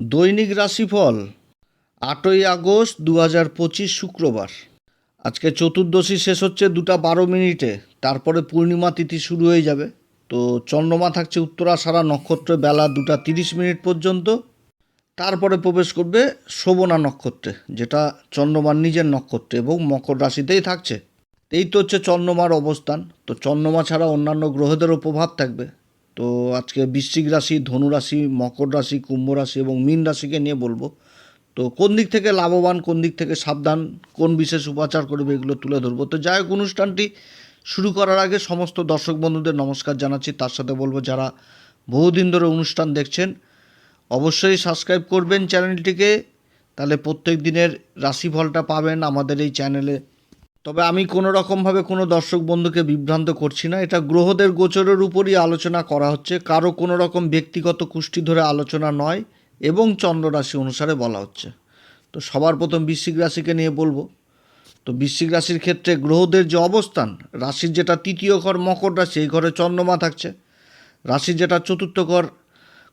দৈনিক রাশিফল আটই আগস্ট দু হাজার পঁচিশ শুক্রবার। আজকে চতুর্দশী শেষ হচ্ছে দুটা বারো মিনিটে। তারপরে পূর্ণিমা তিথি শুরু হয়ে যাবে। তো চন্দ্রমা থাকছে উত্তরাষাঢ়া নক্ষত্র বেলা দুটা তিরিশ মিনিট পর্যন্ত। তারপরে প্রবেশ করবে শোভনা নক্ষত্রে, যেটা চন্দ্রমার নিজের নক্ষত্রে এবং মকর রাশিতেই থাকছে। এই তো হচ্ছে চন্দ্রমার অবস্থান। তো চন্দ্রমা ছাড়া অন্যান্য গ্রহদেরও প্রভাব থাকবে। তো আজকে বৃশ্চিক রাশি, ধনু রাশি, মকর রাশি, কুম্ভ রাশি এবং মীন রাশিকে নিয়ে বলব। তো কোন দিক থেকে লাভবান, কোন দিক থেকে সাবধান, কোন বিশেষ উপাচার করবে এগুলো তুলে ধরবো। তো যাই হোক, অনুষ্ঠানটি শুরু করার আগে সমস্ত দর্শক বন্ধুদের নমস্কার জানাচ্ছি। তার সাথে বলব, যারা বহুদিন ধরে অনুষ্ঠান দেখছেন, অবশ্যই সাবস্ক্রাইব করবেন চ্যানেলটিকে। তাহলে প্রত্যেক দিনের রাশিফলটা পাবেন আমাদের এই চ্যানেলে। তবে আমি কোনো রকমভাবে কোনো দর্শক বন্ধুকে বিভ্রান্ত করছি না। এটা গ্রহদের গোচরের উপরই আলোচনা করা হচ্ছে। কারও কোনো রকম ব্যক্তিগত কুষ্টি ধরে আলোচনা নয় এবং চন্দ্র রাশি অনুসারে বলা হচ্ছে। তো সবার প্রথম বৃশ্চিক রাশিকে নিয়ে বলব। তো বৃশ্চিক রাশির ক্ষেত্রে গ্রহদের যে অবস্থান, রাশির যেটা তৃতীয় ঘর মকর রাশি, এই ঘরে চন্দ্রমা থাকছে। রাশির যেটা চতুর্থ ঘর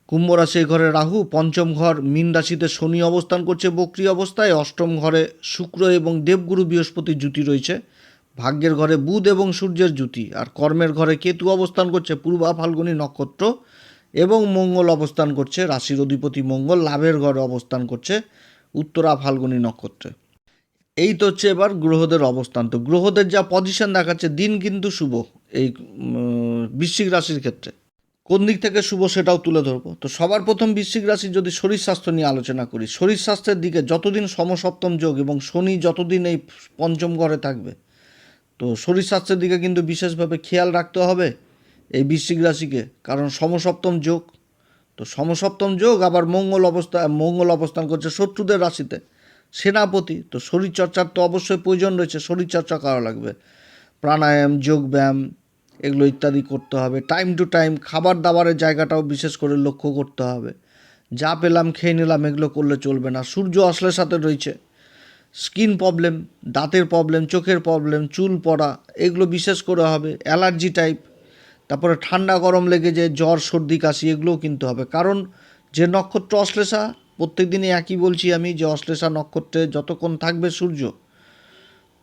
কুম্ভ রাশি ঘরে রাহু, পঞ্চম ঘর মীন রাশিতে শনি অবস্থান করছে বক্রি অবস্থায়, অষ্টম ঘরে শুক্র এবং দেবগুরু বৃহস্পতির জুতি রয়েছে। ভাগ্যের ঘরে বুধ এবং সূর্যের জুতি আর কর্মের ঘরে কেতু অবস্থান করছে পূর্বা ফাল্গুনী নক্ষত্র এবং মঙ্গল অবস্থান করছে, রাশির অধিপতি মঙ্গল, লাভের ঘরে অবস্থান করছে উত্তরা ফাল্গুনী নক্ষত্রে। এই তো হচ্ছে এবার গ্রহদের অবস্থান। তো গ্রহদের যা পজিশন দেখাচ্ছে, দিন কিন্তু শুভ এই বৃশ্চিক রাশির ক্ষেত্রে। কোন দিক থেকে শুভ সেটাও তুলে ধরবো। তো সবার প্রথম বৃশ্চিক রাশি যদি শরীর স্বাস্থ্য নিয়ে আলোচনা করি, শরীর স্বাস্থ্যের দিকে যতদিন সমসপ্তম যোগ এবং শনি যতদিন এই পঞ্চম ঘরে থাকবে, তো শরীর স্বাস্থ্যের দিকে কিন্তু বিশেষভাবে খেয়াল রাখতে হবে এই বৃশ্চিক রাশিকে, কারণ সমসপ্তম যোগ, তো সমসপ্তম যোগ আবার মঙ্গল অবস্থা, মঙ্গল অবস্থান করছে শত্রুদের রাশিতে, সেনাপতি, তো শরীরচর্চার তো অবশ্যই প্রয়োজন রয়েছে, শরীরচর্চা করা লাগবে, প্রাণায়াম যোগব্যায়াম এগুলো ইত্যাদি করতে হবে। টাইম টু টাইম খাবার দাবারের জায়গাটাও বিশেষ করে লক্ষ্য করতে হবে। যা পেলাম, খেয়ে নিলাম, এগুলো করলে চলবে না। সূর্য অশ্লের সাথে রয়েছে। স্কিন প্রবলেম দাঁতের প্রবলেম চোখের প্রবলেম চুল পড়া, এগুলো বিশেষ করে হবে। অ্যালার্জি টাইপ তারপরে ঠান্ডা গরম লেগে যে জ্বর, সর্দি, কাশি, এগুলোও কিনতে হবে। কারণ যে নক্ষত্র অশ্লেষা প্রত্যেক দিনই একই বলছি আমি যে অশ্লেষা নক্ষত্রে যতক্ষণ থাকবে সূর্য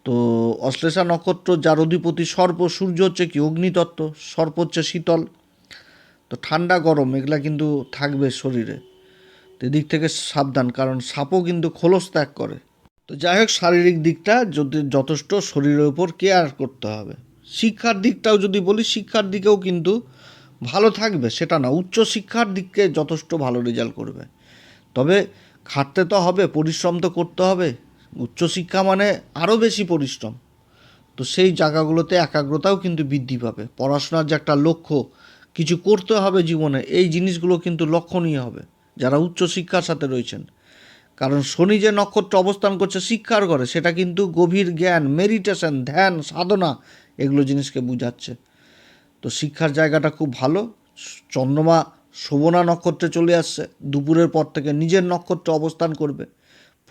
তো অশ্লেষা নক্ষত্র, যার অধিপতি সর্প, সূর্য হচ্ছে কি অগ্নিতত্ত্ব, সর্প হচ্ছে শীতল। তো ঠান্ডা, গরম, এগুলা কিন্তু থাকবে শরীরে। তো এদিক থেকে সাবধান, কারণ সাপও কিন্তু খোলস ত্যাগ করে। তো যাই হোক, শারীরিক দিকটা যদি যথেষ্ট শরীরের উপর কেয়ার করতে হবে। শিক্ষার দিকটাও যদি বলি, শিক্ষার দিকেও কিন্তু ভালো থাকবে, সেটা না। উচ্চ শিক্ষার দিককে যথেষ্ট ভালো রেজাল্ট করবে। তবে খাটতে তো হবে, পরিশ্রম তো করতে হবে। উচ্চশিক্ষা মানে আরও বেশি পরিশ্রম। তো সেই জায়গাগুলোতে একাগ্রতাও কিন্তু বৃদ্ধি পাবে। পড়াশোনার যে একটা লক্ষ্য, কিছু করতে হবে জীবনে, এই জিনিসগুলো কিন্তু লক্ষণীয় হবে, যারা উচ্চশিক্ষার সাথে রয়েছেন। কারণ শনি যে নক্ষত্র অবস্থান করছে শিক্ষার ঘরে, সেটা কিন্তু গভীর জ্ঞান মেডিটেশন ধ্যান, সাধনা, এগুলো জিনিসকে বুঝাচ্ছে। তো শিক্ষার জায়গাটা খুব ভালো। চন্দ্রমা শোভনা নক্ষত্রে চলে আসছে, দুপুরের পর থেকে নিজের নক্ষত্রে অবস্থান করবে।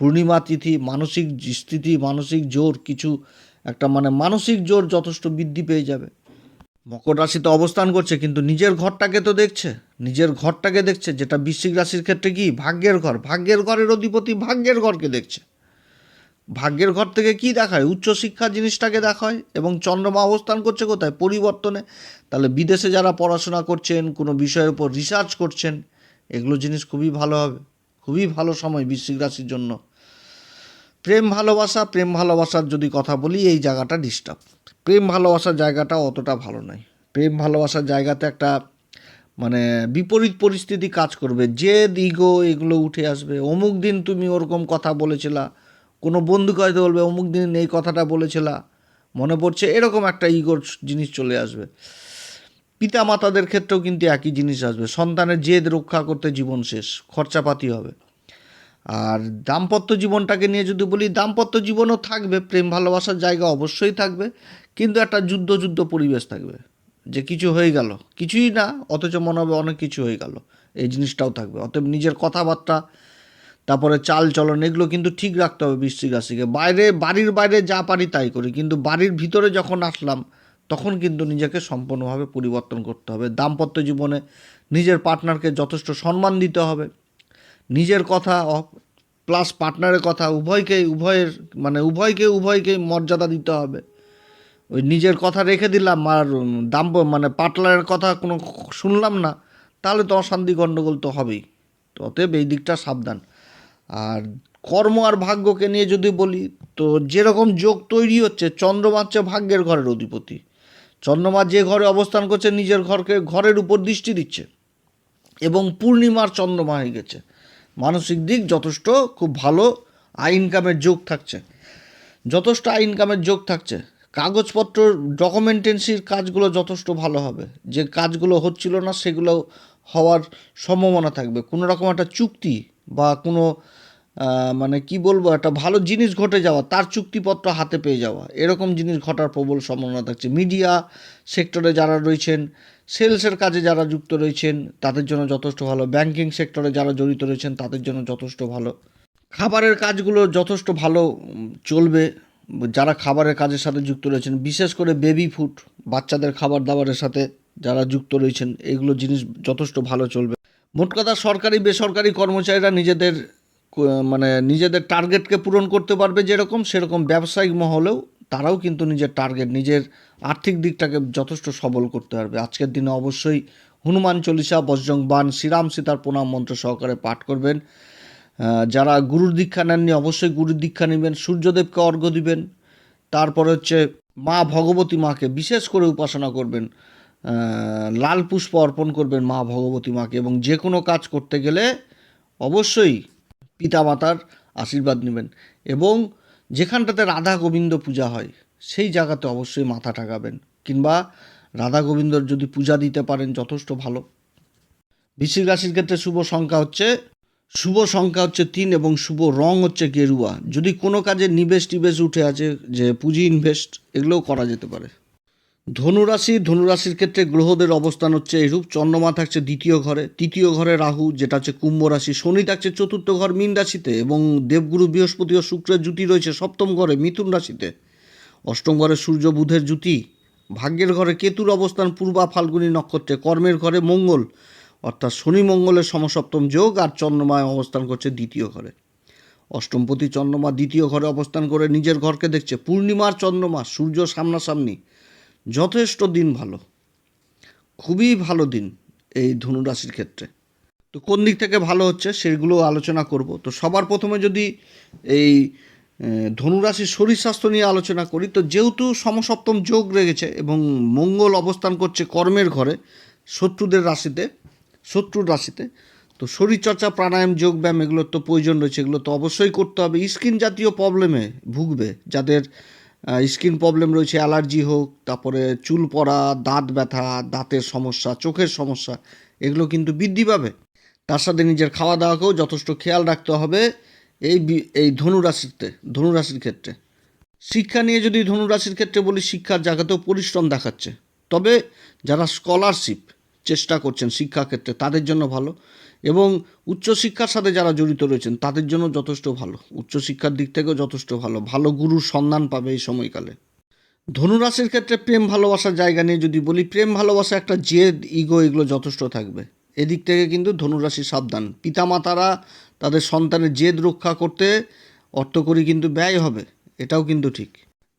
পূর্ণিমা তিথি, মানসিক স্থিতি, মানসিক জোর কিছু একটা মানে মানসিক জোর যথেষ্ট বৃদ্ধি পেয়ে যাবে। মকর রাশিতে অবস্থান করছে, কিন্তু নিজের ঘরটাকে তো দেখছে। নিজের ঘরটাকে দেখছে, যেটা বৃশ্চিক রাশির ক্ষেত্রে কি? ভাগ্যের ঘর। ভাগ্যের ঘরের অধিপতি ভাগ্যের ঘরকে দেখছে। ভাগ্যের ঘর থেকে কি দেখায়? উচ্চশিক্ষা জিনিসটাকে দেখায় এবং চন্দ্রমা অবস্থান করছে কোথায়? পরিবর্তনে। তাহলে বিদেশে যারা পড়াশোনা করছেন, কোনো বিষয়ের উপর রিসার্চ করছেন, এগুলো জিনিস খুবই ভালো হবে। খুবই ভালো সময় বৃশ্চিক রাশির জন্য। প্রেম ভালোবাসা, প্রেম ভালোবাসার যদি কথা বলি, এই জায়গাটা ডিস্টার্ব প্রেম ভালোবাসার জায়গাটা অতটা ভালো নয়। প্রেম ভালোবাসার জায়গাতে একটা মানে বিপরীত পরিস্থিতি কাজ করবে। যে দিগো এগুলো উঠে আসবে। অমুক দিন তুমি ওরকম কথা বলেছিলা। কোনো বন্ধুকে হয়তো বলবে, অমুক দিন এই কথাটা বলেছিলা। মনে পড়ছে এরকম একটা ইগোর জিনিস চলে আসবে। পিতা মাতাদের ক্ষেত্রেও কিন্তু একই জিনিস আসবে। সন্তানের জেদ রক্ষা করতে জীবন শেষ, খরচাপাতি হবে। আর দাম্পত্য জীবনটাকে নিয়ে যদি বলি, দাম্পত্য জীবনও থাকবে, প্রেম, ভালোবাসার জায়গা অবশ্যই থাকবে, কিন্তু একটা যুদ্ধ যুদ্ধ পরিবেশ থাকবে। যে কিছু হয়ে গেল, কিছুই না, অথচ মনে হবে অনেক কিছু হয়ে গেল, এই জিনিসটাও থাকবে। অতএব নিজের কথাবার্তা, তারপরে চাল চলন, এগুলো কিন্তু ঠিক রাখতে হবে বৃশ্চিক রাশিকে। বাইরে, বাড়ির বাইরে যা পারি তাই করি, কিন্তু বাড়ির ভিতরে যখন আসলাম, তখন কিন্তু নিজেকে সম্পূর্ণভাবে পরিবর্তন করতে হবে। দাম্পত্য জীবনে নিজের পার্টনারকে যথেষ্ট সম্মান দিতে হবে। নিজের কথা প্লাস পার্টনারের কথা উভয়কে উভয়ের মানে উভয়কে উভয়কে মর্যাদা দিতে হবে। ওই নিজের কথা রেখে দিলাম আর দাম মানে পার্টনারের কথা কোনো শুনলাম না, তাহলে তো অশান্তি গণ্ডগোল তো হবেই। অতএব এই দিকটা সাবধান। আর কর্ম আর ভাগ্যকে নিয়ে যদি বলি, তো যেরকম যোগ তৈরি হচ্ছে, চন্দ্রমা হচ্ছে ভাগ্যের ঘরের অধিপতি। চন্দ্রমা যে ঘরে অবস্থান করছে, নিজের ঘরকে, ঘরের উপর দৃষ্টি দিচ্ছে। এবং পূর্ণিমার চন্দ্রমা হয়ে গেছে। মানসিক দিক যথেষ্ট খুব ভালো আই ইনকামের যোগ থাকছে। যথেষ্ট আই ইনকামের যোগ থাকছে। কাগজপত্র ডকুমেন্টেন্সির কাজগুলো যথেষ্ট ভালো হবে। যে কাজগুলো হচ্ছিল না, সেগুলো হওয়ার সম্ভাবনা থাকবে। কোনো রকম একটা চুক্তি বা কোনো মানে কি বলব, একটা ভালো জিনিস ঘটে যাওয়া, তার চুক্তিপত্র হাতে পেয়ে যাওয়া, এরকম জিনিস ঘটার প্রবল সম্ভাবনা থাকছে। মিডিয়া সেক্টরে যারা রয়েছেন সেলসের কাজে যারা যুক্ত রয়েছেন, তাদের জন্য যথেষ্ট ভালো। ব্যাংকিং সেক্টরে যারা জড়িত রয়েছেন, তাদের জন্য যথেষ্ট ভালো। খাবারের কাজগুলো যথেষ্ট ভালো চলবে। যারা খাবারের কাজের সাথে যুক্ত রয়েছেন, বিশেষ করে বেবি ফুড বাচ্চাদের খাবার দাবারের সাথে যারা যুক্ত রয়েছেন, এগুলো জিনিস যথেষ্ট ভালো চলবে। মোট কথা, সরকারি, বেসরকারি কর্মচারীরা নিজেদের মানে নিজেদের টার্গেটকে পূরণ করতে পারবে যেরকম, সেরকম ব্যবসায়িক মহলেও তারাও কিন্তু নিজের টার্গেট নিজের আর্থিক দিকটাকে যথেষ্ট সবল করতে পারবে। আজকের দিনে অবশ্যই হনুমান চল্লিশা, বজ্রং বান শ্রীরাম সীতার প্রণাম মন্ত্র সহকারে পাঠ করবেন। যারা গুরুর দীক্ষা নেননি, অবশ্যই গুরুর দীক্ষা নেবেন, সূর্যদেবকে অর্ঘ্য দিবেন। তারপরে হচ্ছে মা ভগবতী মাকে বিশেষ করে উপাসনা করবেন। লাল পুষ্প অর্পণ করবেন মা ভগবতী মাকে এবং যে কোনো কাজ করতে গেলে অবশ্যই পিতামাতার আশীর্বাদ নেবেন। এবং যেখানটাতে রাধা গোবিন্দ পূজা হয়, সেই জায়গাতে অবশ্যই মাথা ঠাকাবেন। কিংবা রাধা গোবিন্দর যদি পূজা দিতে পারেন, যথেষ্ট ভালো। বৃশ্চিক রাশির ক্ষেত্রে শুভ সংখ্যা হচ্ছে, শুভ সংখ্যা হচ্ছে তিন এবং শুভ রং হচ্ছে গেরুয়া। যদি কোনো কাজে নিবেশ টিবেশ উঠে আছে, যে পুঁজি ইনভেস্ট এগুলোও করা যেতে পারে। ধনুরাশি, ধনুরাশির ক্ষেত্রে গ্রহদের অবস্থান হচ্ছে এরূপ চন্দ্রমা থাকছে দ্বিতীয় ঘরে। তৃতীয় ঘরে রাহু, যেটা হচ্ছে কুম্ভ রাশি। শনি থাকছে চতুর্থ ঘর মীন রাশিতে এবং দেবগুরু বৃহস্পতি ও শুক্রের জুতি রয়েছে সপ্তম ঘরে মিথুন রাশিতে। অষ্টম ঘরে সূর্য, বুধের জুতি ভাগ্যের ঘরে কেতুর অবস্থান, পূর্বা ফাল্গুনী নক্ষত্রে। কর্মের ঘরে মঙ্গল, অর্থাৎ শনি মঙ্গলের সমসপ্তম যোগ আর চন্দ্রমায় অবস্থান করছে দ্বিতীয় ঘরে। অষ্টমপতি চন্দ্রমা দ্বিতীয় ঘরে অবস্থান করে নিজের ঘরকে দেখছে। পূর্ণিমার চন্দ্রমা, সূর্য সামনাসামনি। যথেষ্ট দিন ভালো। খুবই ভালো দিন এই ধনুরাশির ক্ষেত্রে। তো কোন দিক থেকে ভালো হচ্ছে সেগুলো আলোচনা করব। তো সবার প্রথমে যদি এই ধনুরাশির শরীর স্বাস্থ্য নিয়ে আলোচনা করি, তো যেহেতু সমসপ্তম যোগ রেগেছে এবং মঙ্গল অবস্থান করছে কর্মের ঘরে শত্রুদের রাশিতে, শত্রুর রাশিতে, তো শরীরচর্চা, প্রাণায়াম যোগব্যায়াম এগুলোর তো প্রয়োজন রয়েছে, এগুলো তো অবশ্যই করতে হবে। স্কিন জাতীয় প্রবলেমে ভুগবে যাদের স্কিন প্রবলেম রয়েছে, অ্যালার্জি হোক, তারপরে চুল পড়া, দাঁত ব্যথা, দাঁতের সমস্যা, চোখের সমস্যা, এগুলো কিন্তু বৃদ্ধি পাবে। তার সাথে নিজের খাওয়া দাওয়াকেও যথেষ্ট খেয়াল রাখতে হবে এই এই ধনুরাশিতে ধনুরাশির ক্ষেত্রে। শিক্ষা নিয়ে যদি ধনুরাশির ক্ষেত্রে বলি, শিক্ষার জায়গাতেও পরিশ্রম দেখাচ্ছে। তবে যারা স্কলারশিপ চেষ্টা করছেন শিক্ষাক্ষেত্রে তাদের জন্য ভালো। এবং উচ্চশিক্ষার সাথে যারা জড়িত রয়েছেন, তাদের জন্য যথেষ্ট ভালো। উচ্চশিক্ষার দিক থেকেও যথেষ্ট ভালো। ভালো গুরুর সন্ধান পাবে এই সময়কালে। ধনুরাশির ক্ষেত্রে প্রেম ভালোবাসার জায়গা নিয়ে যদি বলি, প্রেম ভালোবাসা একটা জেদ, ইগো, এগুলো যথেষ্ট থাকবে। এদিক থেকে কিন্তু ধনুরাশি সাবধান। পিতামাতারা তাদের সন্তানের জেদ রক্ষা করতে অর্থকরী কিন্তু ব্যয় হবে, এটাও কিন্তু ঠিক।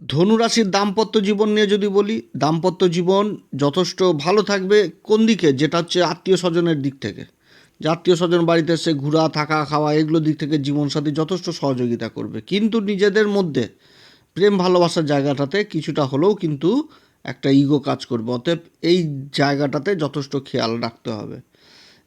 ধনুরাশির দাম্পত্য জীবন নিয়ে যদি বলি, দাম্পত্য জীবন যথেষ্ট ভালো থাকবে কোন দিকে? যেটা হচ্ছে আত্মীয় স্বজনের দিক থেকে। যে আত্মীয় স্বজন বাড়িতে এসে ঘোরা, থাকা, খাওয়া, এগুলো দিক থেকে জীবনসাথী যথেষ্ট সহযোগিতা করবে। কিন্তু নিজেদের মধ্যে প্রেম, ভালোবাসার জায়গাটাতে কিছুটা হলেও কিন্তু একটা ইগো কাজ করবে। অতএব এই জায়গাটাতে যথেষ্ট খেয়াল রাখতে হবে।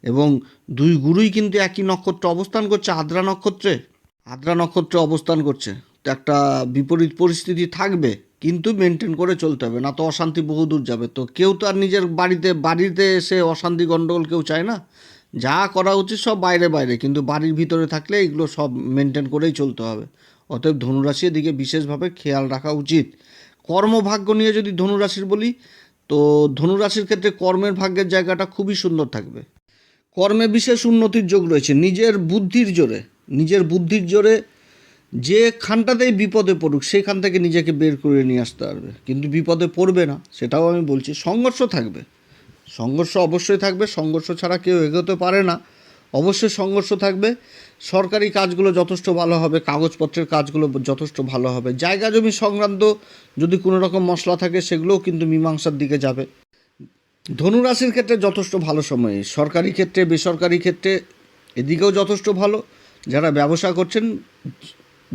এবং দুই গুরুই কিন্তু একই নক্ষত্রে অবস্থান করছে। আদ্রা নক্ষত্রে? আদ্রা নক্ষত্রে অবস্থান করছে। একটা বিপরীত পরিস্থিতি থাকবে, কিন্তু মেনটেন করে চলতে হবে, না তো অশান্তি বহুদূর যাবে। তো কেউ তো আর নিজের বাড়িতে বাড়িতে এসে অশান্তি গণ্ডগোল কেউ চায় না। যা করা উচিত সব বাইরে বাইরে, কিন্তু বাড়ির ভিতরে থাকলে এগুলো সব মেনটেন করেই চলতে হবে। অতএব ধনুরাশির দিকে বিশেষভাবে খেয়াল রাখা উচিত। কর্মভাগ্য নিয়ে যদি ধনুরাশির বলি, তো ধনুরাশির ক্ষেত্রে কর্মের ভাগ্যের জায়গাটা খুবই সুন্দর থাকবে। কর্মে বিশেষ উন্নতির যোগ রয়েছে, নিজের বুদ্ধির জোরে, নিজের বুদ্ধির জোরে যে খানটাতেই বিপদে পড়ুক, সেখান থেকে নিজেকে বের করে নিয়ে আসতে পারবে। কিন্তু বিপদে পড়বে না, সেটাও আমি বলছি। সংঘর্ষ থাকবে। সংঘর্ষ অবশ্যই থাকবে। সংঘর্ষ ছাড়া কেউ এগোতে পারে না। অবশ্যই সংঘর্ষ থাকবে। সরকারি কাজগুলো যথেষ্ট ভালো হবে, কাগজপত্রের কাজগুলো যথেষ্ট ভালো হবে। জায়গা জমি সংক্রান্ত যদি কোনো রকম মশলা থাকে, সেগুলোও কিন্তু মীমাংসার দিকে যাবে। ধনুরাশির ক্ষেত্রে যথেষ্ট ভালো সময়। সরকারি ক্ষেত্রে, বেসরকারি ক্ষেত্রে এদিকেও যথেষ্ট ভালো। যারা ব্যবসা করছেন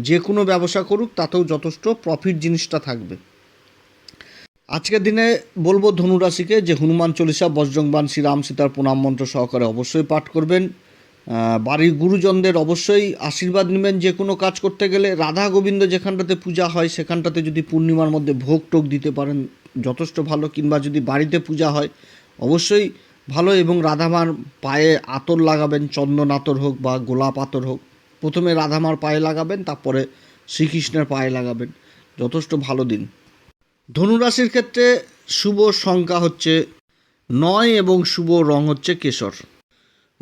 যে কোনো ব্যবসা করুক, তাতেও যথেষ্ট প্রফিট জিনিসটা থাকবে। আজকের দিনে বলব ধনুরাশিকে যে হনুমান চল্লিশা বজ্রংবান শ্রীরাম, সীতার প্রণাম মন্ত্র সহকারে অবশ্যই পাঠ করবেন। বাড়ির গুরুজনদের অবশ্যই আশীর্বাদ নেবেন যে কোনো কাজ করতে গেলে। রাধা গোবিন্দ যেখানটাতে পূজা হয়, সেখানটাতে যদি পূর্ণিমার মধ্যে ভোগ টোক দিতে পারেন, যথেষ্ট ভালো। কিংবা যদি বাড়িতে পূজা হয়, অবশ্যই ভালো। এবং রাধামার পায়ে আতর লাগাবেন, চন্দন আতর হোক বা গোলাপ আতর হোক। প্রথমে রাধামার পায়ে লাগাবেন, তারপরে শ্রীকৃষ্ণের পায়ে লাগাবেন। যথেষ্ট ভালো দিন। ধনুরাশির ক্ষেত্রে শুভ সংখ্যা হচ্ছে নয় এবং শুভ রং হচ্ছে কেশর।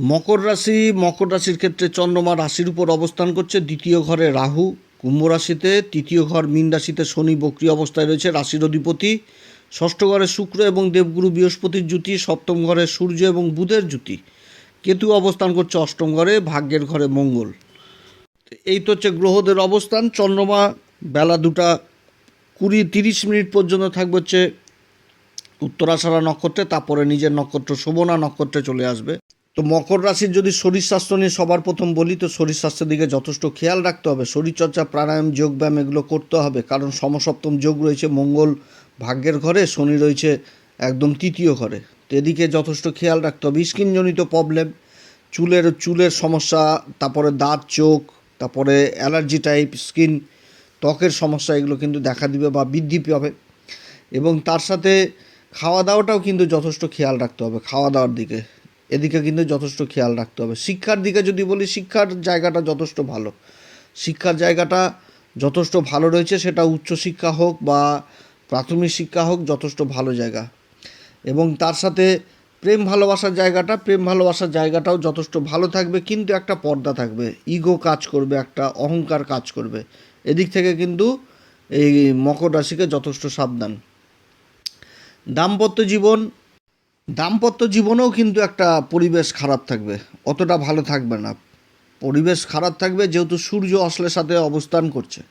মকর রাশি, মকর রাশির ক্ষেত্রে চন্দ্রমা রাশির উপর অবস্থান করছে। দ্বিতীয় ঘরে রাহু, কুম্ভ রাশিতে, তৃতীয় ঘর মীন রাশিতে শনি বক্রি অবস্থায় রয়েছে, রাশির অধিপতি। ষষ্ঠ ঘরে শুক্র এবং দেবগুরু বৃহস্পতির জুতি সপ্তম ঘরে সূর্য এবং বুধের জুতি কেতু অবস্থান করছে, অষ্টম ঘরে, ভাগ্যের ঘরে মঙ্গল। এই তো হচ্ছে গ্রহদের অবস্থান। চন্দ্রমা বেলা দুটা কুড়ি তিরিশ মিনিট পর্যন্ত থাকবে হচ্ছে উত্তরাষাঢ়া নক্ষত্রে, তারপরে নিজের নক্ষত্র শোভনা নক্ষত্রে চলে আসবে। তো মকর রাশির যদি শরীর স্বাস্থ্য নিয়ে সবার প্রথম বলি, তো শরীর স্বাস্থ্যের দিকে যথেষ্ট খেয়াল রাখতে হবে। শরীরচর্চা, প্রাণায়াম যোগব্যায়াম এগুলো করতে হবে। কারণ সমসপ্তম যোগ রয়েছে মঙ্গল ভাগ্যের ঘরে, শনি রয়েছে একদম তৃতীয় ঘরে। তো এদিকে যথেষ্ট খেয়াল রাখতে হবে। স্কিনজনিত প্রবলেম, চুলের চুলের সমস্যা, তারপরে দাঁত, চোখ তারপরে অ্যালার্জি টাইপ স্কিন ত্বকের সমস্যা, এগুলো কিন্তু দেখা দিবে বা বৃদ্ধি পাবে। এবং তার সাথে খাওয়া দাওয়াটাও কিন্তু যথেষ্ট খেয়াল রাখতে হবে খাওয়া দাওয়ার দিকে। এদিকে কিন্তু যথেষ্ট খেয়াল রাখতে হবে। শিক্ষার দিকে যদি বলি, শিক্ষার জায়গাটা যথেষ্ট ভালো। শিক্ষার জায়গাটা যথেষ্ট ভালো রয়েছে, সেটা উচ্চশিক্ষা হোক বা প্রাথমিক শিক্ষা হোক, যথেষ্ট ভালো জায়গা। এবং তার সাথে প্রেম ভালোবাসার জায়গাটা, প্রেম ভালোবাসার জায়গাটাও যথেষ্ট ভালো থাকবে, কিন্তু একটা পর্দা থাকবে। ইগো কাজ করবে, একটা অহংকার কাজ করবে। এদিক থেকে কিন্তু এই মকর রাশিকে যথেষ্ট সাবধান। দাম্পত্য জীবন, দাম্পত্য জীবনেও কিন্তু একটা পরিবেশ খারাপ থাকবে, অতটা ভালো থাকবে না। পরিবেশ খারাপ থাকবে যেহেতু সূর্য অশ্লের সাথে অবস্থান করছে।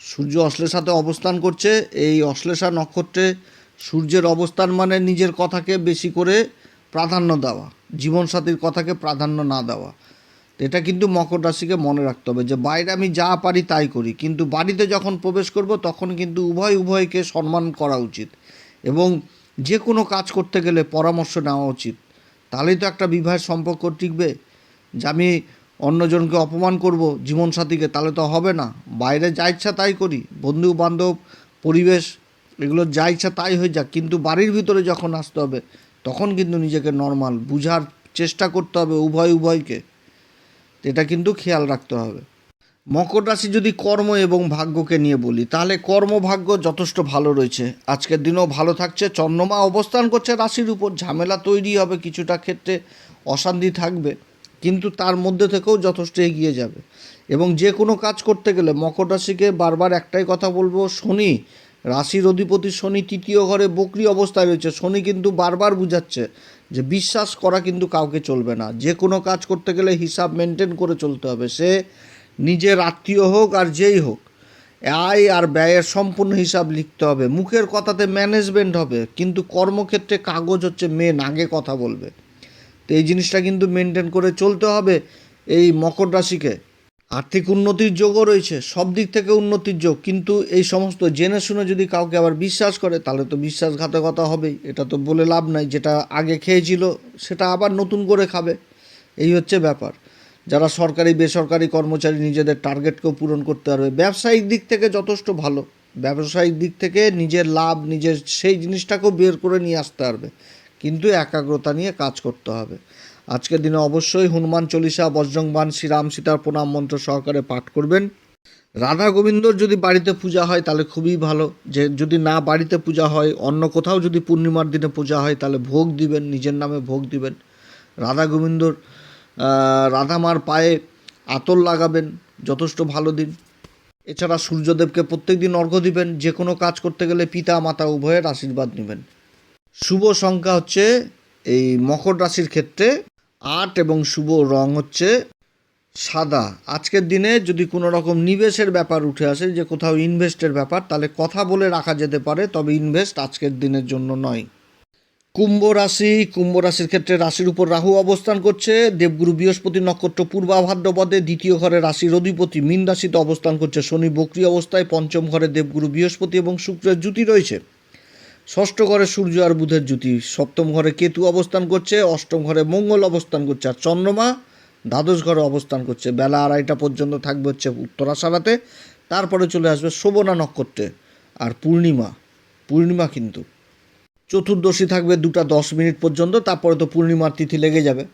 সূর্য অশ্লের সাথে অবস্থান করছে, এই অশ্লেষা নক্ষত্রে সূর্যের অবস্থান মানে নিজের কথাকে বেশি করে প্রাধান্য দেওয়া, জীবনসাথীর কথাকে প্রাধান্য না দেওয়া। এটা কিন্তু মকর রাশিকে মনে রাখতে হবে যে, বাইরে আমি যা পারি তাই করি। কিন্তু বাড়িতে যখন প্রবেশ করব, তখন কিন্তু উভয় উভয়কে সম্মান করা উচিত এবং যে কোনো কাজ করতে গেলে পরামর্শ নেওয়া উচিত। তাহলেই তো একটা বিবাহের সম্পর্ক টিকবে। যে আমি অন্যজনকে অপমান করব, জীবনসাথীকে, তাহলে তো হবে না। বাইরে যা ইচ্ছা তাই করি। বন্ধু বান্ধব পরিবেশ এগুলো যা ইচ্ছা তাই হয়ে যাক। কিন্তু বাড়ির ভিতরে যখন আসতে হবে, তখন কিন্তু নিজেকে নর্মাল বুঝার চেষ্টা করতে হবে উভয় উভয়কে। এটা কিন্তু খেয়াল রাখতে হবে। মকর রাশি যদি কর্ম এবং ভাগ্যকে নিয়ে বলি, তাহলে কর্মভাগ্য যথেষ্ট ভালো রয়েছে। আজকের দিনেও ভালো থাকছে, চন্দ্রমা অবস্থান করছে রাশির উপর, ঝামেলা তৈরি হবে কিছুটা ক্ষেত্রে, অশান্তি থাকবে, কিন্তু তার মধ্যে থেকেও যথেষ্ট এগিয়ে যাবে। এবং যে কোনো কাজ করতে গেলে মকর রাশিকে বারবার একটাই কথা বলব, শনি রাশির অধিপতি শনি তৃতীয় ঘরে বকরি অবস্থায় রয়েছে। শনি কিন্তু বারবার বুঝাচ্ছে যে বিশ্বাস করা কিন্তু কাউকে চলবে না। যে কোনো কাজ করতে গেলে হিসাব মেনটেন করে চলতে হবে। সে নিজের আত্মীয় হোক আর যেই হোক, আয় আর ব্যয়ের সম্পূর্ণ হিসাব লিখতে হবে। মুখের কথাতে ম্যানেজমেন্ট হবে। কিন্তু কর্মক্ষেত্রে কাগজ হচ্ছে মেন আগে কথা বলবে। তো এই জিনিসটা কিন্তু মেনটেন করে চলতে হবে এই মকর রাশিকে। আর্থিক উন্নতির যোগও রয়েছে, সব দিক থেকে উন্নতির যোগ। কিন্তু এই সমস্ত জেনে শুনে যদি কাউকে আবার বিশ্বাস করে, তাহলে তো বিশ্বাসঘাতকতা হবেই। এটা তো বলে লাভ নাই, যেটা আগে খেয়েছিল সেটা আবার নতুন করে খাবে। এই হচ্ছে ব্যাপার। যারা সরকারি, বেসরকারি কর্মচারী নিজেদের টার্গেটকেও পূরণ করতে পারবে। ব্যবসায়িক দিক থেকে যথেষ্ট ভালো। ব্যবসায়িক দিক থেকে নিজের লাভ, নিজের সেই জিনিসটাকেও বের করে নিয়ে আসতে পারবে। কিন্তু একাগ্রতা নিয়ে কাজ করতে হবে। আজকের দিনে অবশ্যই হনুমান চল্লিশা বজ্রংবান শ্রীরাম সীতার প্রণাম মন্ত্র সহকারে পাঠ করবেন। রাধা গোবিন্দর যদি বাড়িতে পূজা হয় তাহলে খুবই ভালো। যে যদি না বাড়িতে পূজা হয়, অন্য কোথাও যদি পূর্ণিমার দিনে পূজা হয় তাহলে ভোগ দিবেন, নিজের নামে ভোগ দিবেন। রাধা গোবিন্দর রাধামার পায়ে আতর লাগাবেন, যথেষ্ট ভালো দিন। এছাড়া সূর্যদেবকে প্রত্যেক দিন অর্ঘ্য দিবেন, যে কোনো কাজ করতে গেলে পিতা, মাতা উভয়ের আশীর্বাদ নেবেন। শুভ সংখ্যা হচ্ছে এই মকর রাশির ক্ষেত্রে আট এবং শুভ রং হচ্ছে সাদা। আজকের দিনে যদি কোনো রকম নিবেশের ব্যাপার উঠে আসে, যে কোথাও ইনভেস্টের ব্যাপার, তাহলে কথা বলে রাখা যেতে পারে, তবে ইনভেস্ট আজকের দিনের জন্য নয়। কুম্ভ রাশি, কুম্ভ রাশির ক্ষেত্রে রাশির উপর রাহু অবস্থান করছে। দেবগুরু বৃহস্পতি নক্ষত্র পূর্বাভাদ্রপদে, দ্বিতীয় ঘরে রাশির অধিপতি মীন রাশিতে অবস্থান করছে। শনি বক্রি অবস্থায়, পঞ্চম ঘরে দেবগুরু বৃহস্পতি এবং শুক্রের জুতি রয়েছে। ষষ্ঠ ঘরে সূর্য আর বুধের জুতি সপ্তম ঘরে কেতু অবস্থান করছে, অষ্টম ঘরে মঙ্গল অবস্থান করছে আর চন্দ্রমা দ্বাদশ ঘরে অবস্থান করছে। বেলা আড়াইটা পর্যন্ত থাকবে হচ্ছে উত্তরাষাঢ়াতে তারপরে চলে আসবে শোভনা নক্ষত্রে আর পূর্ণিমা পূর্ণিমা কিন্তু। চতুর্দশী থাকবে দুটা দশ মিনিট পর্যন্ত, তারপরে তো পূর্ণিমার তিথি লেগে যাবে।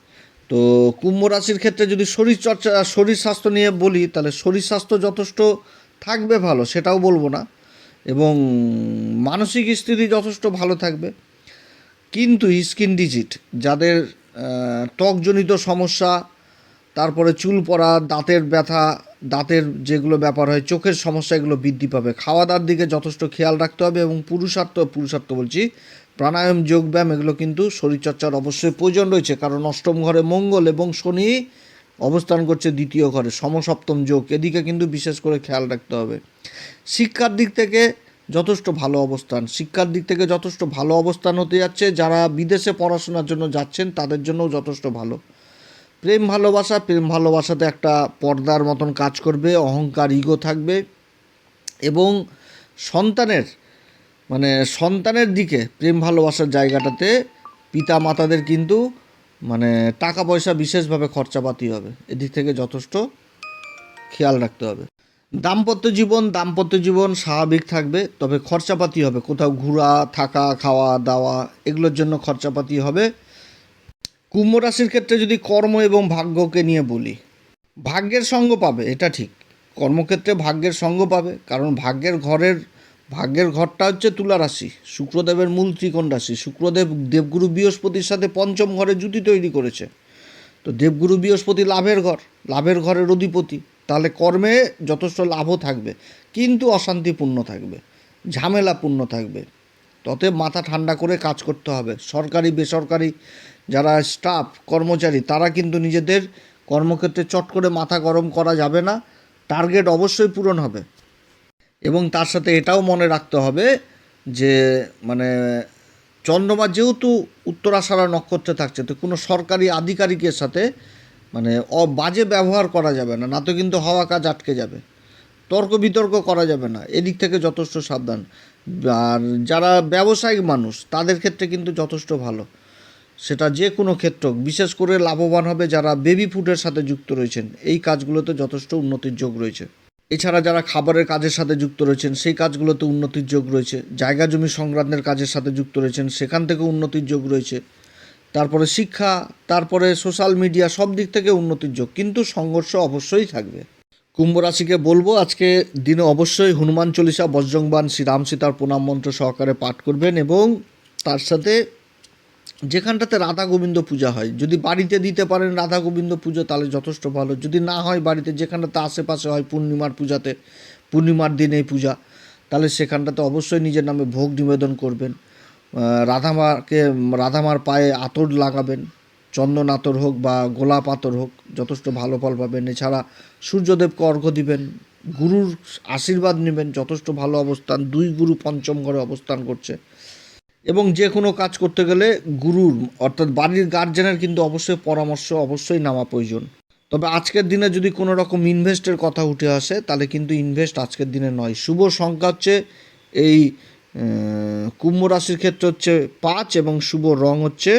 তো কুম্ভ রাশির ক্ষেত্রে যদি শরীর চর্চা, শরীর স্বাস্থ্য নিয়ে বলি, তাহলে শরীর স্বাস্থ্য যথেষ্ট থাকবে ভালো, সেটাও বলব না। এবং মানসিক স্থিতি যথেষ্ট ভালো থাকবে। কিন্তু স্কিন ডিজিট যাদের ত্বকজনিত সমস্যা, তারপরে চুল পড়া, দাঁতের ব্যথা, দাঁতের যেগুলো ব্যাপার হয়, চোখের সমস্যা, এগুলো বৃদ্ধি পাবে। খাওয়া দাওয়ার দিকে যথেষ্ট খেয়াল রাখতে হবে এবং পুরুষার্থ পুরুষার্থ বলছি, প্রাণায়াম, যোগব্যায়াম, এগুলো কিন্তু শরীরচর্চার অবশ্যই প্রয়োজন রয়েছে। কারণ অষ্টম ঘরে মঙ্গল এবং শনি অবস্থান করছে দ্বিতীয় ঘরে, সমসপ্তম যোগ। এদিকে কিন্তু বিশেষ করে খেয়াল রাখতে হবে। শিক্ষার দিক থেকে যথেষ্ট ভালো অবস্থান। শিক্ষার দিক থেকে যথেষ্ট ভালো অবস্থান হতে যাচ্ছে। যারা বিদেশে পড়াশোনার জন্য যাচ্ছেন, তাদের জন্যও যথেষ্ট ভালো। প্রেম ভালোবাসা, প্রেম ভালোবাসাতে একটা পর্দার মতন কাজ করবে, অহংকার ইগো থাকবে। এবং সন্তানের মানে সন্তানের দিকে প্রেম ভালোবাসার জায়গাটাতে পিতা মাতাদের কিন্তু মানে টাকা পয়সা বিশেষভাবে খরচাপাতি হবে। এদিক থেকে যথেষ্ট খেয়াল রাখতে হবে। দাম্পত্য জীবন দাম্পত্য জীবন স্বাভাবিক থাকবে, তবে খরচাপাতি হবে। কোথাও ঘোরা, থাকা, খাওয়া, দাওয়া, এগুলোর জন্য খরচাপাতি হবে। কুম্ভ রাশির ক্ষেত্রে যদি কর্ম এবং ভাগ্যকে নিয়ে বলি, ভাগ্যের সঙ্গ পাবে, এটা ঠিক। কর্মক্ষেত্রে ভাগ্যের সঙ্গ পাবে, কারণ ভাগ্যের ঘরের ভাগ্যের ঘরটা হচ্ছে তুলা রাশি, শুক্রদেবের মূল ত্রিকোণ রাশি। শুক্রদেব দেবগুরু বৃহস্পতির সাথে পঞ্চম ঘরে জুতি তৈরি করেছে। তো দেবগুরু বৃহস্পতি লাভের ঘর, লাভের ঘরের অধিপতি। তাহলে কর্মে যথেষ্ট লাভও থাকবে, কিন্তু অশান্তিপূর্ণ থাকবে, ঝামেলাপূর্ণ থাকবে। ততএব মাথা ঠান্ডা করে কাজ করতে হবে। সরকারি, বেসরকারি যারা স্টাফ, কর্মচারী, তারা কিন্তু নিজেদের কর্মক্ষেত্রে চট করে মাথা গরম করা যাবে না। টার্গেট অবশ্যই পূরণ হবে। এবং তার সাথে এটাও মনে রাখতে হবে যে মানে চন্দ্রমা যেহেতু উত্তরাষাঢ়া নক্ষত্রে থাকছে, তো কোনো সরকারি আধিকারিকের সাথে মানে বাজে ব্যবহার করা যাবে না। না তো কিন্তু হওয়া কাজ আটকে যাবে। তর্ক বিতর্ক করা যাবে না। এদিক থেকে যথেষ্ট সাবধান। আর যারা ব্যবসায়িক মানুষ, তাদের ক্ষেত্রে কিন্তু যথেষ্ট ভালো। সেটা যে কোনো ক্ষেত্র বিশেষ করে লাভবান হবে যারা বেবি ফুডের সাথে যুক্ত রয়েছেন। এই কাজগুলোতে যথেষ্ট উন্নতির যোগ রয়েছে। এছাড়া যারা খাবারের কাজের সাথে যুক্ত রয়েছেন, সেই কাজগুলোতে উন্নতির যোগ রয়েছে। জায়গা জমি সংক্রান্তের কাজের সাথে যুক্ত রয়েছেন, সেখান থেকে উন্নতির যোগ রয়েছে। তারপরে শিক্ষা, তারপরে সোশ্যাল মিডিয়া, সব দিক থেকে উন্নতির যোগ। কিন্তু সংঘর্ষ অবশ্যই থাকবে। কুম্ভ রাশিকে বলব, আজকে দিনে অবশ্যই হনুমান চল্লিশা বজ্রংবান শ্রীরাম সীতার প্রণাম মন্ত্র সহকারে পাঠ করবেন এবং তার সাথে যেখানটাতে রাধা গোবিন্দ পূজা হয়, যদি বাড়িতে দিতে পারেন রাধা গোবিন্দ পুজো, তাহলে যথেষ্ট ভালো। যদি না হয় বাড়িতে, যেখানটাতে আশেপাশে হয় পূর্ণিমার পূজাতে, পূর্ণিমার দিন এই পূজা, তাহলে সেখানটাতে অবশ্যই নিজের নামে ভোগ নিবেদন করবেন। রাধামাকে, রাধামার পায়ে আতর লাগাবেন, চন্দন আতর হোক বা গোলাপ আতর হোক, যথেষ্ট ভালো ফল পাবেন। এছাড়া সূর্যদেবকে অর্ঘ্য দিবেন, গুরুর আশীর্বাদ নেবেন, যথেষ্ট ভালো অবস্থান, দুই গুরু পঞ্চম ঘরে অবস্থান করছে। এবং যে কোনো কাজ করতে গেলে গুরুর, অর্থাৎ বাড়ির গার্জেনের কিন্তু অবশ্যই পরামর্শ, অবশ্যই নেওয়া প্রয়োজন। তবে আজকের দিনে যদি কোনো রকম ইনভেস্টের কথা উঠে আসে, তাহলে কিন্তু ইনভেস্ট আজকের দিনে নয়। শুভ সংখ্যা হচ্ছে এই কুম্ভ রাশির ক্ষেত্রে হচ্ছে পাঁচ এবং শুভ রং হচ্ছে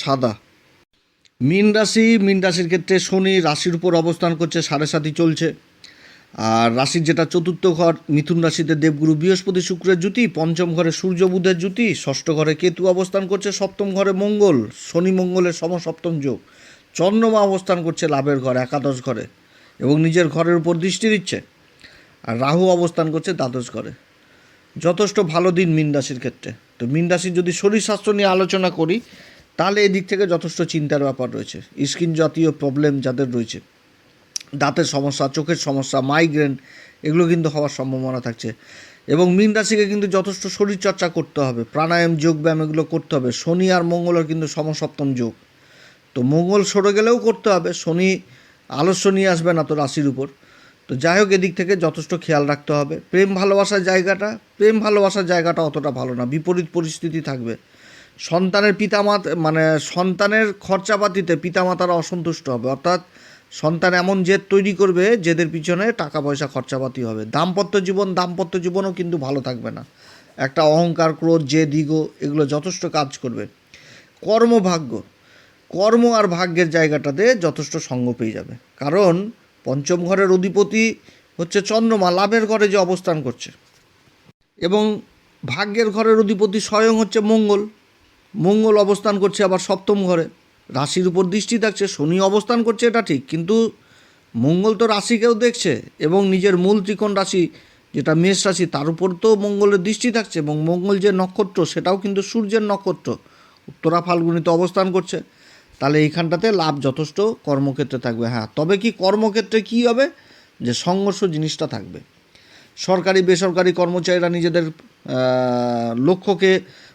সাদা। মীন রাশি, মীন রাশির ক্ষেত্রে শনি রাশির উপর অবস্থান করছে, সাড়ে সাতই চলছে। আর রাশির যেটা চতুর্থ ঘর, মিথুন রাশিতে দেবগুরু বৃহস্পতি শুক্রের জুতি পঞ্চম ঘরে সূর্য বুধের জুতি ষষ্ঠ ঘরে কেতু অবস্থান করছে, সপ্তম ঘরে মঙ্গল, শনি মঙ্গলের সমসপ্তম যোগ। চন্দ্রমা অবস্থান করছে লাভের ঘর, একাদশ ঘরে এবং নিজের ঘরের উপর দৃষ্টি দিচ্ছে। আর রাহু অবস্থান করছে দ্বাদশ ঘরে। যথেষ্ট ভালো দিন মীন রাশির ক্ষেত্রে। তো মীন রাশির যদি শরীর স্বাস্থ্য নিয়ে আলোচনা করি, তাহলে এদিক থেকে যথেষ্ট চিন্তার ব্যাপার রয়েছে। স্কিন জাতীয় প্রবলেম যাদের রয়েছে। দাঁতের সমস্যা, চোখের সমস্যা মাইগ্রেন এগুলো কিন্তু হওয়ার সম্ভাবনা থাকছে। এবং মীন রাশিকে কিন্তু যথেষ্ট শরীরচর্চা করতে হবে, প্রাণায়াম, যোগব্যায়াম এগুলো করতে হবে। শনি আর মঙ্গলের কিন্তু সমসপ্তম যোগ। তো মঙ্গল সরে গেলেও করতে হবে, শনি আলস্য নিয়ে আসবে না তো রাশির উপর। তো যাই হোক, এদিক থেকে যথেষ্ট খেয়াল রাখতে হবে। প্রেম ভালোবাসার জায়গাটা, প্রেম ভালোবাসার জায়গাটা অতটা ভালো না, বিপরীত পরিস্থিতি থাকবে। সন্তানের পিতামাতা মানে সন্তানের খরচাপাতিতে পিতামাতারা অসন্তুষ্ট হবে। অর্থাৎ সন্তান এমন জেদ তৈরি করবে, জেদের পিছনে টাকা পয়সা খরচাপাতি হবে। দাম্পত্য জীবন, দাম্পত্য জীবনও কিন্তু ভালো থাকবে না। একটা অহংকার, ক্রোধ, জেদ, ইগো, এগুলো যথেষ্ট কাজ করবে। কর্মভাগ্য, কর্ম আর ভাগ্যের জায়গাটাতে যথেষ্ট সঙ্গ পেয়ে যাবে। কারণ পঞ্চম ঘরের অধিপতি হচ্ছে চন্দ্রমা, লাভের ঘরে যে অবস্থান করছে। এবং ভাগ্যের ঘরের অধিপতি স্বয়ং হচ্ছে মঙ্গল। মঙ্গল অবস্থান করছে আবার সপ্তম ঘরে। রাশির উপর দৃষ্টি থাকছে, শনি অবস্থান করছে, এটা ঠিক, কিন্তু মঙ্গল তো রাশিকেও দেখছে এবং নিজের মূল ত্রিকোণ রাশি যেটা মেষ রাশি, তার উপর তো মঙ্গলের দৃষ্টি থাকছে এবং মঙ্গল যে নক্ষত্র, সেটাও কিন্তু সূর্যের নক্ষত্র, উত্তরা ফাল্গুনিতে অবস্থান করছে। তাহলে এইখানটাতে লাভ যথেষ্ট, কর্মক্ষেত্রে থাকবে হ্যাঁ তবে কি কর্মক্ষেত্রে কী হবে? যে সংঘর্ষ জিনিসটা থাকবে। সরকারি, বেসরকারি কর্মচারীরা নিজেদের লক্ষ্যকে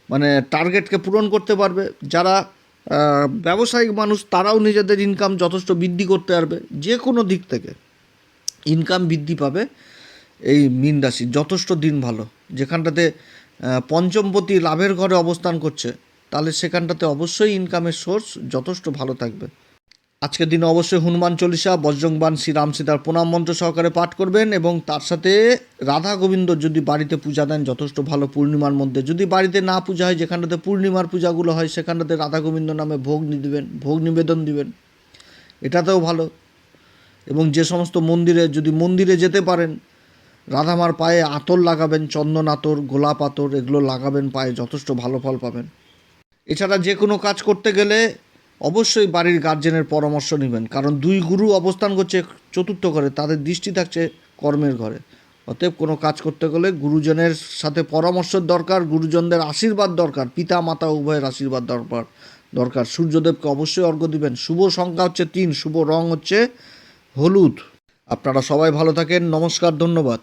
মানে টার্গেটকে পূরণ করতে পারবে। যারা ব্যবসায়িক মানুষ, তারাও নিজেদের ইনকাম যথেষ্ট বৃদ্ধি করতে পারবে যে কোনো দিক থেকে। ইনকাম বৃদ্ধি পাবে এই মীন রাশি, যথেষ্ট দিন ভালো। যেখানটাতে পঞ্চমপতি লাভের ঘরে অবস্থান করছে, তাহলে সেখানটাতে অবশ্যই ইনকামের সোর্স যথেষ্ট ভালো থাকবে। আজকের দিনে অবশ্যই হনুমান চল্লিশা বজ্রংবান শ্রীরাম সীতার প্রণাম মন্ত্র সহকারে পাঠ করবেন এবং তার সাথে রাধা গোবিন্দ যদি বাড়িতে পূজা দেন, যথেষ্ট ভালো পূর্ণিমার মধ্যে। যদি বাড়িতে না পূজা হয়, যেখানটাতে পূর্ণিমার পূজাগুলো হয়, সেখানটাতে রাধা গোবিন্দ নামে ভোগ দিবেন, ভোগ নিবেদন দিবেন। এটাতেও ভালো। এবং যে সমস্ত মন্দিরে, যদি মন্দিরে যেতে পারেন, রাধামার পায়ে আতর লাগাবেন, চন্দন আতর, গোলাপ আতর, এগুলো লাগাবেন পায়ে, যথেষ্ট ভালো ফল পাবেন। এছাড়া যে কোনো কাজ করতে গেলে অবশ্যই বাড়ির গার্জেনের পরামর্শ নেবেন, কারণ দুই গুরু অবস্থান করছে চতুর্থ ঘরে, তাদের দৃষ্টি থাকছে কর্মের ঘরে। অতএব কোনো কাজ করতে গেলে গুরুজনের সাথে পরামর্শের দরকার, গুরুজনদের আশীর্বাদ দরকার পিতা মাতা উভয়ের আশীর্বাদ দরকার দরকার। সূর্যদেবকে অবশ্যই অর্ঘ্য দিবেন। শুভ সংখ্যা হচ্ছে তিন, শুভ রং হচ্ছে হলুদ। আপনারা সবাই ভালো থাকেন, নমস্কার, ধন্যবাদ।